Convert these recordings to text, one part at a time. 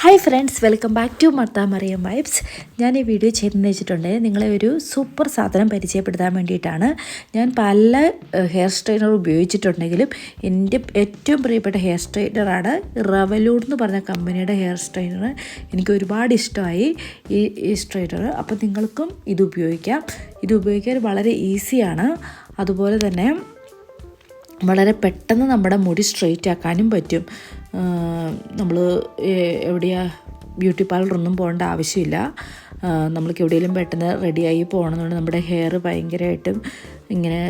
Hi friends welcome back to Martha Mariyam vibes ഞാൻ ഈ video ചെയ്തെന്ന് വെച്ചിട്ടുണ്ട് നിങ്ങളെ ഒരു സൂപ്പർ സാധനം പരിചയപ്പെടുത്താൻ വേണ്ടിയിട്ടാണ്. ഞാൻ പല ഹെയർ സ്ട്രെയിനർ ഉപയോഗിച്ചിട്ടുണ്ടെങ്കിലും എന്റെ ഏറ്റവും പ്രിയപ്പെട്ട ഹെയർ സ്ട്രെയിനറാണ് റവലൂഡ് എന്ന് പറഞ്ഞ കമ്പനിയുടെ ഹെയർ സ്ട്രെയിനർ എനിക്ക് ഒരുപാട് ഇഷ്ടമായി ഈ ഈ സ്ട്രെയിനർ അപ്പോൾ നിങ്ങൾക്കും ഇത് ഉപയോഗിക്കാം. ഇത് ഉപയോഗിക്കാൻ വളരെ ഈസിയാണ് അതുപോലെ തന്നെ വളരെ പെട്ടെന്ന് നമ്മുടെ മുടി സ്ട്രെയിറ്റ് ആക്കാനും പറ്റും. നമ്മൾ എവിടെയാ ബ്യൂട്ടി പാർലറൊന്നും പോകേണ്ട ആവശ്യമില്ല. നമ്മൾക്ക് എവിടെയെങ്കിലും പെട്ടെന്ന് റെഡിയായി പോകണമെന്നുണ്ട്. നമ്മുടെ ഹെയർ ഭയങ്കരമായിട്ടും ഇങ്ങനെ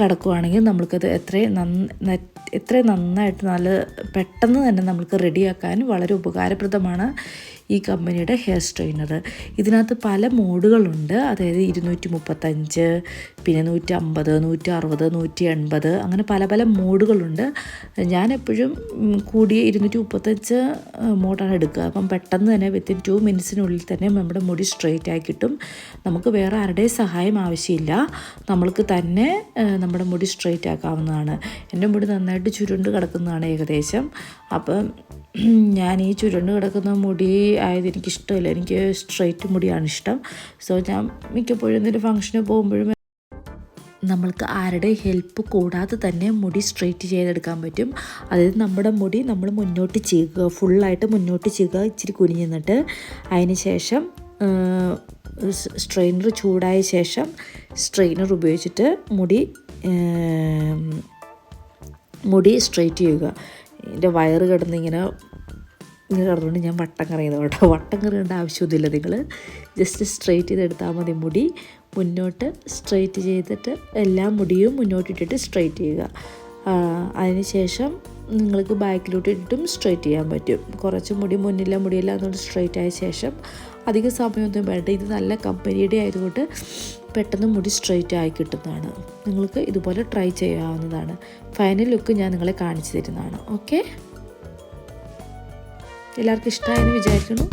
കിടക്കുവാണെങ്കിൽ നമ്മൾക്കത് എത്രയും നന്ന എത്രയും നന്നായിട്ട് നല്ല പെട്ടെന്ന് തന്നെ നമുക്ക് റെഡിയാക്കാൻ വളരെ ഉപകാരപ്രദമാണ്. ഈ കമ്പനിയുടെ ഹെയർ സ്ട്രെയിനർ ഇതിനകത്ത് പല മോഡുകളുണ്ട്. അതായത് ഇരുന്നൂറ്റി മുപ്പത്തഞ്ച് പിന്നെ നൂറ്റി അമ്പത് നൂറ്റി അറുപത് നൂറ്റി എൺപത് അങ്ങനെ പല പല മോഡുകളുണ്ട്. ഞാൻ എപ്പോഴും കൂടിയ ഇരുന്നൂറ്റി മുപ്പത്തഞ്ച് മോഡാണ് എടുക്കുക. അപ്പം പെട്ടെന്ന് തന്നെ വിത്തിൻ ടു മിനിറ്റ്സിനുള്ളിൽ തന്നെ നമ്മുടെ മുടി സ്ട്രെയിറ്റ് ആയി കിട്ടും. നമുക്ക് വേറെ ആരുടെയും സഹായം ആവശ്യമില്ല. നമ്മൾക്ക് തന്നെ നമ്മുടെ മുടി സ്ട്രെയിറ്റ് ആക്കാവുന്നതാണ്. എന്റെ മുടി നന്നായിട്ട് ചുരുണ്ട് കിടക്കുന്നതാണ് ഏകദേശം. അപ്പം ഞാൻ ഈ ചുരുണ്ട് കിടക്കുന്ന മുടി ആയത് എനിക്കിഷ്ടമില്ല. എനിക്ക് സ്ട്രെയിറ്റ് മുടിയാണ് ഇഷ്ടം. സോ ഞാൻ മിക്കപ്പോഴും എന്തെങ്കിലും ഫംഗ്ഷന് പോകുമ്പോഴും നമ്മൾക്ക് ആരുടെ ഹെൽപ്പ് കൂടാതെ തന്നെ മുടി സ്ട്രെയിറ്റ് ചെയ്തെടുക്കാൻ പറ്റും. അതായത് നമ്മുടെ മുടി നമ്മൾ മുന്നോട്ട് ചെയ്യുക ഫുള്ളായിട്ട് മുന്നോട്ട് ചെയ്യുക ഇച്ചിരി കുനിഞ്ഞിന്നിട്ട് അതിന് ശേഷം സ്ട്രെയിനർ ചൂടായ ശേഷം സ്ട്രെയിനർ ഉപയോഗിച്ചിട്ട് മുടി മുടി സ്ട്രെയിറ്റ് ചെയ്യുക. എന്റെ വയറ് കിടന്ന് ഇങ്ങനെ ഇങ്ങനെ കിടന്നുകൊണ്ട് ഞാൻ വട്ടം കറിയുന്നത് കേട്ടോ. വട്ടം കറിയേണ്ട ആവശ്യമൊന്നുമില്ല. നിങ്ങൾ ജസ്റ്റ് സ്ട്രെയിറ്റ് ചെയ്തെടുത്താൽ മതി മുടി. മുന്നോട്ട് സ്ട്രെയിറ്റ് ചെയ്തിട്ട് എല്ലാ മുടിയും മുന്നോട്ട് ഇട്ടിട്ട് സ്ട്രെയിറ്റ് ചെയ്യുക. അതിനുശേഷം നിങ്ങൾക്ക് ബാക്കിലോട്ട് ഇട്ടിട്ടും സ്ട്രെയിറ്റ് ചെയ്യാൻ പറ്റും. കുറച്ച് മുടി മുന്നില്ല മുടിയെല്ലാം അതുകൊണ്ട് സ്ട്രെയിറ്റ് ആയ ശേഷം അധിക സമയമൊന്നും വേണ്ട. ഇത് നല്ല കമ്പനിയുടെ ആയതുകൊണ്ട് പെട്ടെന്ന് മുടി സ്ട്രെയിറ്റ് ആയി കിട്ടുന്നതാണ്. നിങ്ങൾക്ക് ഇതുപോലെ ട്രൈ ചെയ്യാവുന്നതാണ്. ഫൈനൽ ലുക്ക് ഞാൻ നിങ്ങളെ കാണിച്ചു തരുന്നതാണ്. ഓക്കെ എല്ലാവർക്കും ഇഷ്ടമായെന്ന് വിചാരിക്കുന്നു.